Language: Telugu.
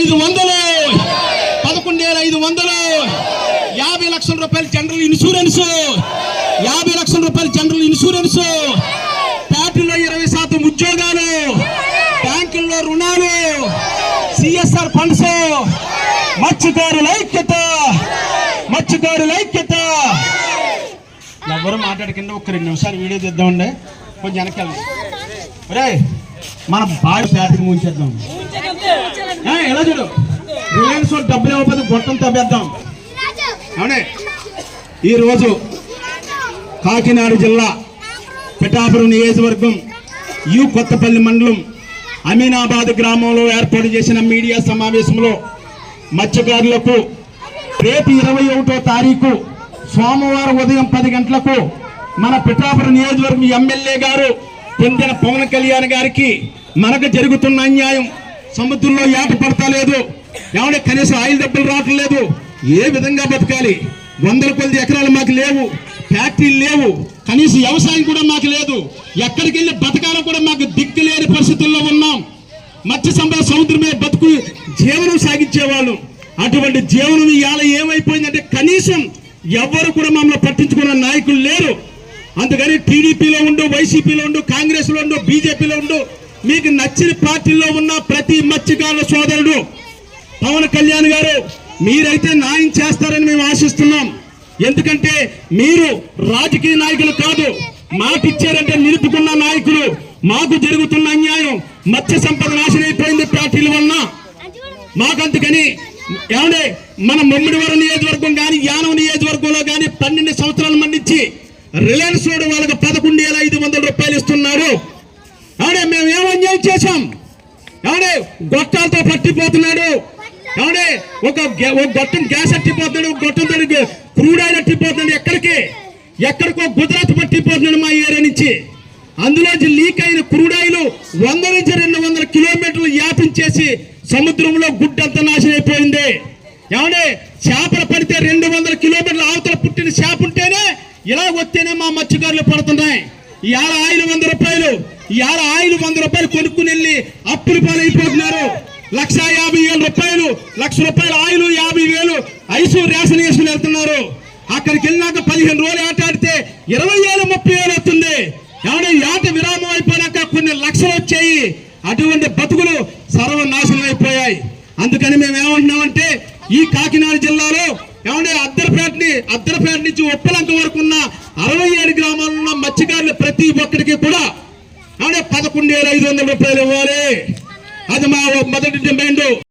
ఐదు వందలు. పదకొండు వేల ఐదు వందలు. యాభై లక్షల రూపాయలు జనరల్ ఇన్సూరెన్స్. యాభై లక్షల రూపాయలు జనరల్ ఇన్సూరెన్స్. పార్టీలో ఇరవై శాతం ఉద్యోగాలు. బ్యాంకుల్లో రుణాలు. CSR funds. మత్స్యకారుల ఐక్యత. మత్స్యకారుల ఐక్యత. ఎవరు మాట్లాడకుండా ఒక రెండు నిమిషాలు వీడియో తెద్దామండి. కొంచెం వెనకెళ్ళండి ఒరే మన బావి ఫ్యాక్టరీ ముంచేద్దాం. ఎలా చూడు? రిలయన్స్ డబ్బులు ఇవ్వకపోతే గొట్టం తవ్వేద్దాం. అవునే? ఈరోజు కాకినాడ జిల్లా పిఠాపురం నియోజకవర్గం యు కొత్తపల్లి మండలం అమీనాబాద్ గ్రామంలో ఏర్పాటు చేసిన మీడియా సమావేశంలో మత్స్యకారులకు రేపు ఇరవై ఒకటో తారీఖు సోమవారం ఉదయం పది గంటలకు మన పిఠాపురం నియోజకవర్గం ఎమ్మెల్యే గారు పొందిన పవన్ కళ్యాణ్ గారికి మనకు జరుగుతున్న అన్యాయం సముద్రంలో ఏట పడతలేదు ఏమంటే కనీసం ఆయిల్ దెబ్బలు రావట్లేదు ఏ విధంగా బతకాలి? వందల కొద్ది ఎకరాలు మాకు లేవు. ఫ్యాక్టరీలు లేవు. కనీసం వ్యవసాయం కూడా మాకు లేదు. ఎక్కడికి వెళ్ళి బతకాలో కూడా మాకు దిక్కు లేని పరిస్థితుల్లో ఉన్నాం. మత్స్య సంపద సముద్రం మీద బతుకు జీవనం సాగించేవాళ్ళు. అటువంటి జీవనం ఇవాళ ఏమైపోయిందంటే కనీసం ఎవ్వరు కూడా మమ్మల్ని పట్టించుకున్న నాయకులు లేరు. అందుకని టీడీపీలో ఉండు వైసీపీలో ఉండు కాంగ్రెస్లో ఉండు బీజేపీలో ఉండు మీకు నచ్చిన పార్టీలో ఉన్న ప్రతి మత్స్యకారుల సోదరుడు పవన్ కళ్యాణ్ గారు మీరైతే న్యాయం చేస్తారని మేము ఆశిస్తున్నాం. ఎందుకంటే మీరు రాజకీయ నాయకులు కాదు మాటిచ్చారంటే నిలుపుకున్న నాయకులు. మాకు జరుగుతున్న అన్యాయం మత్స్య సంపద నాశనం అయిపోయింది పార్టీల వలన. మాకందుకని ఏమంటే మన మమ్మిడివరం నియోజకవర్గం కానీ యానం నియోజకవర్గంలో కానీ పన్నెండు సంవత్సరాల మందించి రిలయన్స్ రోడ్ వాళ్ళకి పదకొండు వేల ఐదు వందల రూపాయలు ఇస్తున్నారు. ఆడే మేము ఏం అన్యాయం చేశాం? ఆడే గొట్టాలతో పట్టిపోతున్నాడు. ఆడే ఒక గ్యా- ఒక గొట్టం గ్యాస్ అట్టిపోతున్నాడు ఒక గొట్టం దానికి క్రూడ్ ఆయిల్ అట్టిపోతున్నాడు ఎక్కడికి? ఎక్కడికో గుజరాత్ పట్టిపోతున్నాడు మా ఏరియా నుంచి. అందులోంచి లీక్ అయిన క్రూడాయిలు వంద నుంచి రెండు వందల కిలోమీటర్లు వ్యాపించేసి సముద్రంలో గుడ్డంతా నాశనం అయిపోయింది. ఏమంటే చేపలు పడితే రెండు వందల కిలోమీటర్ల అవతల పుట్టిన చేప ఉంటేనే ఇలా వస్తేనే మా మత్స్యకారులు పడుతున్నాయి. ఇవాళ ఆయిల్ వంద రూపాయలు. ఇవాళ ఆయిల్ వంద రూపాయలు కొనుక్కుని వెళ్ళి అప్పులు పాలైపోతున్నారు. లక్ష యాభై వేల రూపాయలు లక్ష రూపాయల ఆయిల్ యాభై వేలు ఐసు రేషన్ వేసుకుని వెళ్తున్నారు. అక్కడికి వెళ్ళినాక పదిహేను రోజులు ఆట ఆడితే ఇరవై వేలు ముప్పై వేలు వస్తుంది ఏమంటే ఈ ఆట విరామం అయిపోయాక కొన్ని లక్షలు వచ్చాయి. అటువంటి బతుకులు సర్వనాశనం అయిపోయాయి. అందుకని మేము ఏమంటున్నామంటే ఈ కాకినాడ జిల్లాలో ఏమంటే అద్దరపేటని అద్దరపేట నుంచి ఉప్పలంక వరకు ఉన్న అరవై ఏడు గ్రామాల్లో ఉన్న మత్స్యకారులు ప్రతి ఒక్కరికి కూడా అనే పదకొండు వేల ఐదు వందల రూపాయలు ఇవ్వాలి. అది మా మొదటి డిమాండ్.